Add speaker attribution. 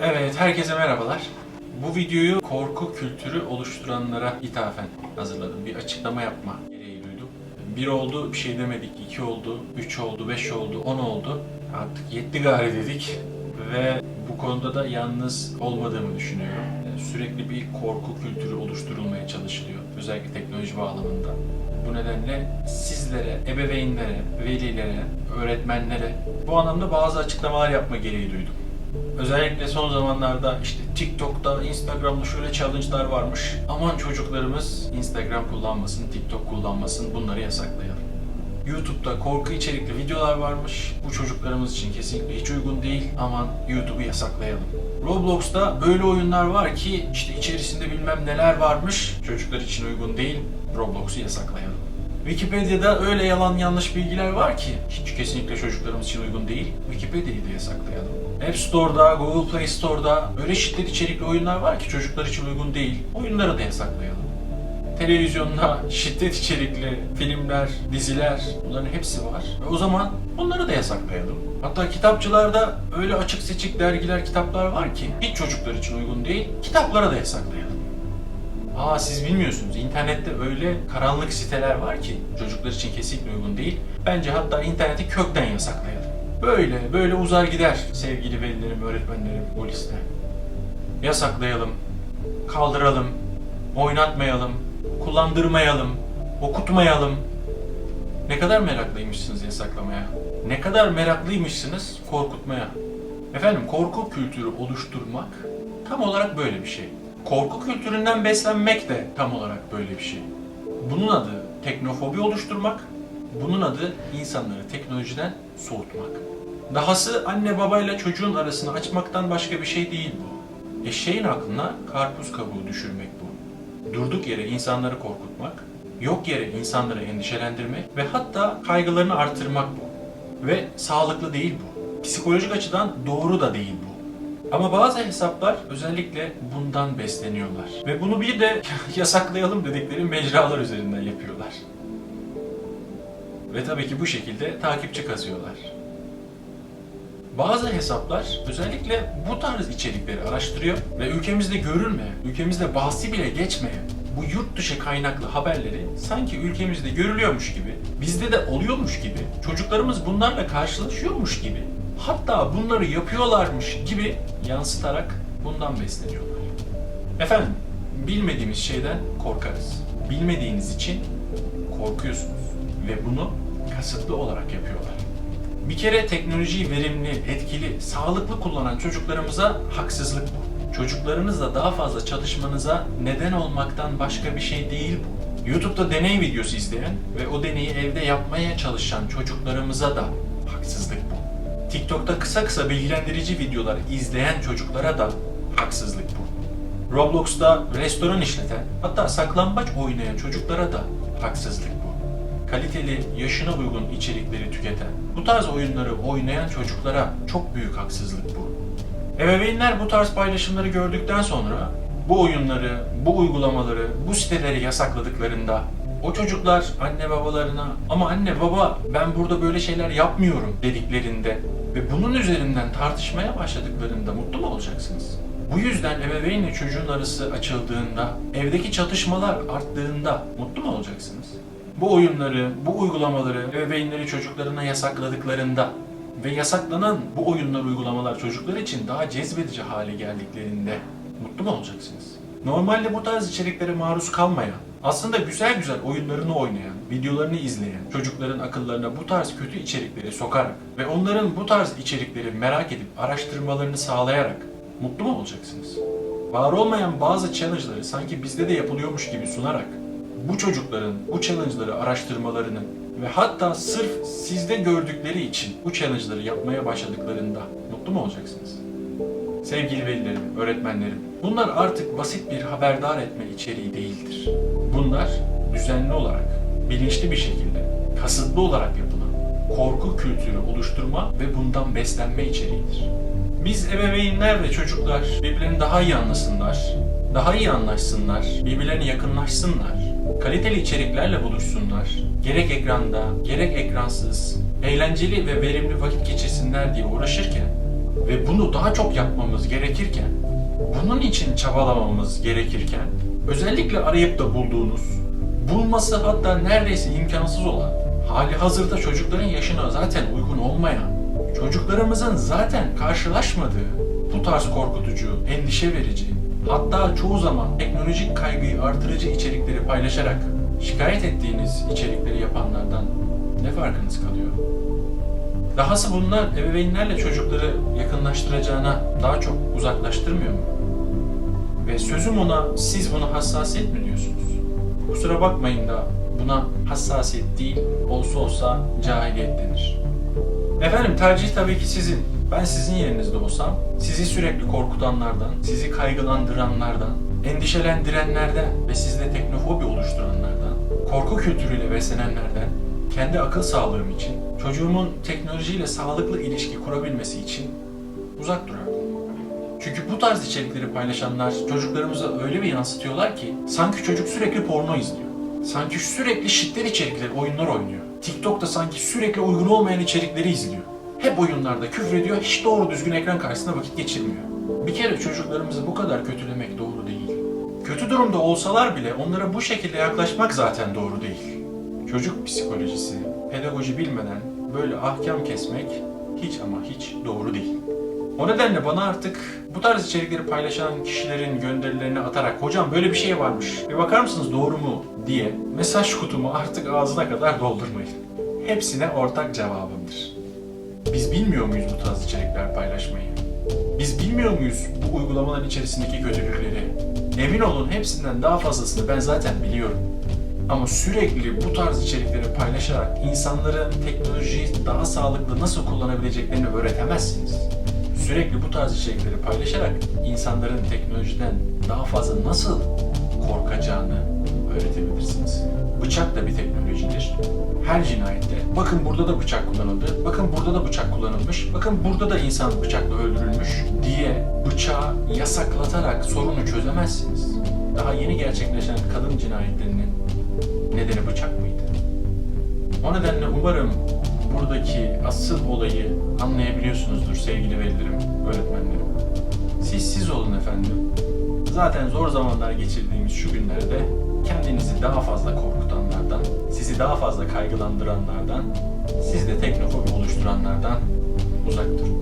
Speaker 1: Evet, herkese merhabalar. Bu videoyu korku kültürü oluşturanlara ithafen hazırladım. Bir açıklama yapma gereği duydum. Bir oldu, bir şey demedik. iki oldu, üç oldu, beş oldu, on oldu. Artık yetti gari dedik. Ve bu konuda da yalnız olmadığımı düşünüyorum. Sürekli bir korku kültürü oluşturulmaya çalışılıyor. Özellikle teknoloji bağlamında. Bu nedenle sizlere, ebeveynlere, velilere, öğretmenlere bu anlamda bazı açıklamalar yapma gereği duydum. Özellikle son zamanlarda işte TikTok'ta, Instagram'da şöyle challenge'lar varmış. Aman çocuklarımız Instagram kullanmasın, TikTok kullanmasın bunları yasaklayalım. YouTube'da korku içerikli videolar varmış. Bu çocuklarımız için kesinlikle hiç uygun değil. Aman YouTube'u yasaklayalım. Roblox'ta böyle oyunlar var ki işte içerisinde bilmem neler varmış. Çocuklar için uygun değil. Roblox'u yasaklayalım. Wikipedia'da öyle yalan yanlış bilgiler var ki hiç kesinlikle çocuklarımız için uygun değil. Wikipedia'yı da yasaklayalım. App Store'da, Google Play Store'da öyle şiddet içerikli oyunlar var ki çocuklar için uygun değil. Oyunları da yasaklayalım. Televizyonda şiddet içerikli filmler, diziler bunların hepsi var. Ve o zaman bunları da yasaklayalım. Hatta kitapçılarda öyle açık seçik dergiler, kitaplar var ki hiç çocuklar için uygun değil. Kitaplara da yasaklayalım. Aa siz bilmiyorsunuz. İnternette öyle karanlık siteler var ki çocuklar için kesinlikle uygun değil. Bence hatta interneti kökten yasaklayalım. Böyle, böyle uzar gider sevgili velilerim, öğretmenlerim bu liste. Yasaklayalım, kaldıralım, oynatmayalım, kullandırmayalım, okutmayalım. Ne kadar meraklıymışsınız yasaklamaya? Ne kadar meraklıymışsınız korkutmaya? Efendim korku kültürü oluşturmak tam olarak böyle bir şey. Korku kültüründen beslenmek de tam olarak böyle bir şey. Bunun adı teknofobi oluşturmak, bunun adı insanları teknolojiden soğutmak. Dahası anne babayla çocuğun arasını açmaktan başka bir şey değil bu. Eşeğin aklına karpuz kabuğu düşürmek bu. Durduk yere insanları korkutmak, yok yere insanları endişelendirmek ve hatta kaygılarını artırmak bu. Ve sağlıklı değil bu. Psikolojik açıdan doğru da değil bu. Ama bazı hesaplar özellikle bundan besleniyorlar. Ve bunu bir de yasaklayalım dedikleri mecralar üzerinden yapıyorlar. Ve tabii ki bu şekilde takipçi kazıyorlar. Bazı hesaplar özellikle bu tarz içerikleri araştırıyor ve ülkemizde görülmeyen, ülkemizde bahsi bile geçmeyen bu yurt dışı kaynaklı haberleri sanki ülkemizde görülüyormuş gibi, bizde de oluyormuş gibi, çocuklarımız bunlarla karşılaşıyormuş gibi, hatta bunları yapıyorlarmış gibi yansıtarak bundan besleniyorlar. Efendim, bilmediğimiz şeyden korkarız. Bilmediğiniz için korkuyorsunuz ve bunu kasıtlı olarak yapıyorlar. Bir kere teknolojiyi verimli, etkili, sağlıklı kullanan çocuklarımıza haksızlık bu. Çocuklarınızla daha fazla çalışmanıza neden olmaktan başka bir şey değil bu. YouTube'da deney videosu izleyen ve o deneyi evde yapmaya çalışan çocuklarımıza da haksızlık bu. TikTok'ta kısa kısa bilgilendirici videolar izleyen çocuklara da haksızlık bu. Roblox'ta restoran işleten, hatta saklambaç oynayan çocuklara da haksızlık bu kaliteli, yaşına uygun içerikleri tüketen, bu tarz oyunları oynayan çocuklara çok büyük haksızlık bu. Ebeveynler bu tarz paylaşımları gördükten sonra bu oyunları, bu uygulamaları, bu siteleri yasakladıklarında o çocuklar anne babalarına ama anne baba ben burada böyle şeyler yapmıyorum dediklerinde ve bunun üzerinden tartışmaya başladıklarında mutlu mu olacaksınız? Bu yüzden ebeveynle çocuğun arası açıldığında, evdeki çatışmalar arttığında mutlu mu olacaksınız? Bu oyunları, bu uygulamaları ebeveynleri çocuklarına yasakladıklarında ve yasaklanan bu oyunlar, uygulamalar çocuklar için daha cezbedici hale geldiklerinde mutlu mu olacaksınız? Normalde bu tarz içeriklere maruz kalmayan, aslında güzel güzel oyunlarını oynayan, videolarını izleyen çocukların akıllarına bu tarz kötü içerikleri sokarak ve onların bu tarz içerikleri merak edip araştırmalarını sağlayarak mutlu mu olacaksınız? Var olmayan bazı challenge'ları sanki bizde de yapılıyormuş gibi sunarak bu çocukların bu challenge'ları araştırmalarını ve hatta sırf sizde gördükleri için bu challenge'ları yapmaya başladıklarında mutlu mu olacaksınız? Sevgili velilerim, öğretmenlerim, bunlar artık basit bir haberdar etme içeriği değildir. Bunlar düzenli olarak, bilinçli bir şekilde, kasıtlı olarak yapılan korku kültürü oluşturma ve bundan beslenme içeriğidir. Biz ebeveynler ve çocuklar birbirlerini daha iyi anlasınlar, daha iyi anlaşsınlar, birbirlerine yakınlaşsınlar, kaliteli içeriklerle buluşsunlar, gerek ekranda, gerek ekransız, eğlenceli ve verimli vakit geçirsinler diye uğraşırken ve bunu daha çok yapmamız gerekirken, bunun için çabalamamız gerekirken, özellikle arayıp da bulduğunuz, bulması hatta neredeyse imkansız olan, hali hazırda çocukların yaşına zaten uygun olmayan, çocuklarımızın zaten karşılaşmadığı bu tarz korkutucu, endişe verici, hatta çoğu zaman teknolojik kaygıyı artırıcı içerikleri paylaşarak şikayet ettiğiniz içerikleri yapanlardan ne farkınız kalıyor? Dahası bunlar ebeveynlerle çocukları yakınlaştıracağına daha çok uzaklaştırmıyor mu? Ve sözüm ona siz buna hassasiyet mi diyorsunuz? Kusura bakmayın da buna hassasiyet değil, olsa olsa cahiliyet denir. Efendim tercih tabii ki sizin. Ben sizin yerinizde olsam, sizi sürekli korkutanlardan, sizi kaygılandıranlardan, endişelendirenlerden ve sizde teknofobi oluşturanlardan, korku kültürüyle beslenenlerden, kendi akıl sağlığım için, çocuğumun teknolojiyle sağlıklı ilişki kurabilmesi için uzak durardım. Çünkü bu tarz içerikleri paylaşanlar çocuklarımıza öyle bir yansıtıyorlar ki sanki çocuk sürekli porno izliyor. Sanki sürekli şiddet içerikleri, oyunlar oynuyor. TikTok'ta sanki sürekli uygun olmayan içerikleri izliyor. Hep oyunlarda küfrediyor, hiç doğru düzgün ekran karşısında vakit geçirmiyor. Bir kere çocuklarımızı bu kadar kötülemek doğru değil. Kötü durumda olsalar bile onlara bu şekilde yaklaşmak zaten doğru değil. Çocuk psikolojisi, pedagoji bilmeden böyle ahkam kesmek hiç ama hiç doğru değil. O nedenle bana artık bu tarz içerikleri paylaşan kişilerin gönderilerini atarak hocam böyle bir şey varmış bir bakar mısınız doğru mu diye mesaj kutumu artık ağzına kadar doldurmayın. Hepsine ortak cevabımdır. Biz bilmiyor muyuz bu tarz içerikler paylaşmayı? Biz bilmiyor muyuz bu uygulamaların içerisindeki kötülükleri? Emin olun hepsinden daha fazlasını ben zaten biliyorum. Ama sürekli bu tarz içerikleri paylaşarak insanların teknolojiyi daha sağlıklı nasıl kullanabileceklerini öğretemezsiniz. Sürekli bu tarz içerikleri paylaşarak insanların teknolojiden daha fazla nasıl korkacağını öğretebilirsiniz. Bıçak da bir teknolojidir. Her cinayette, bakın burada da bıçak kullanıldı, bakın burada da bıçak kullanılmış, bakın burada da insan bıçakla öldürülmüş diye bıçağı yasaklatarak sorunu çözemezsiniz. Daha yeni gerçekleşen kadın cinayetlerinin nedeni bıçak mıydı? O nedenle umarım buradaki asıl olayı anlayabiliyorsunuzdur sevgili velilerim, öğretmenlerim. Siz siz olun efendim. Zaten zor zamanlar geçirdiğimiz şu günlerde kendinizi daha fazla korkutanlardan, sizi daha fazla kaygılandıranlardan, sizde teknofobi oluşturanlardan uzak durun.